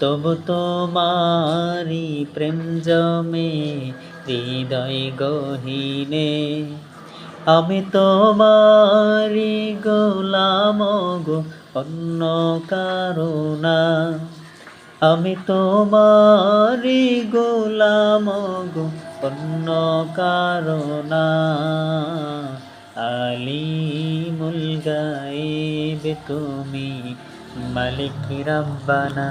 তবু তোমারি প্রেম জমে হৃদয় গহীনে। আমি তোমারি গোলাম গো, অন্য কারণা আমি তোমারি গোলাম গো, অন্য কারণা আলিমুল গায়েব তুমি মালিক রাব্বানা।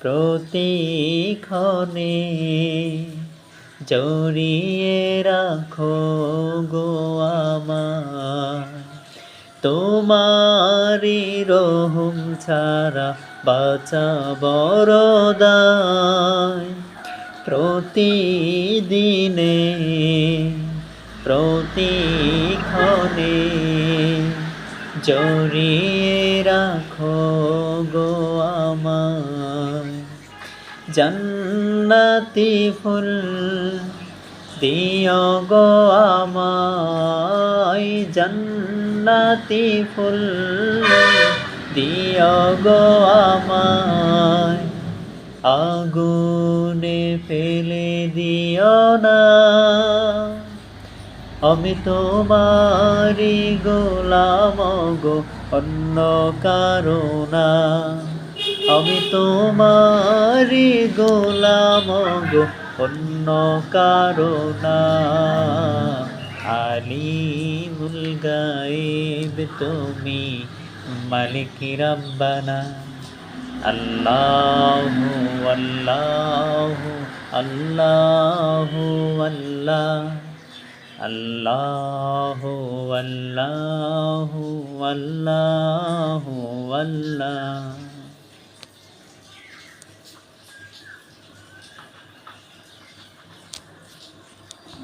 প্রতিক্ষণে জড়িয়ে রাখো গো আমার। তোমারি রহম ছাড়া বাঁচা বড়দায় প্রতিদিনে, প্রতিক্ষণে জড়িয়ে রাখো গো আমার। জান্নাতি ফুল দিও গো আমায়, জান্নাতি ফুল দিও গো আমায়। আগুনে ফেলে দিও না। আমি তোমারি গোলাম গো, অন্য কারণা আমি তোমারি গোলাম গো, অন্য কারণা আলিমুল গায়েব তুমি মালিক রাব্বানা। আল্লাহু আল্লাহু আল্লাহু আল্লাহ। আল্লাহু আল্লাহু আল্লাহু আল্লাহ।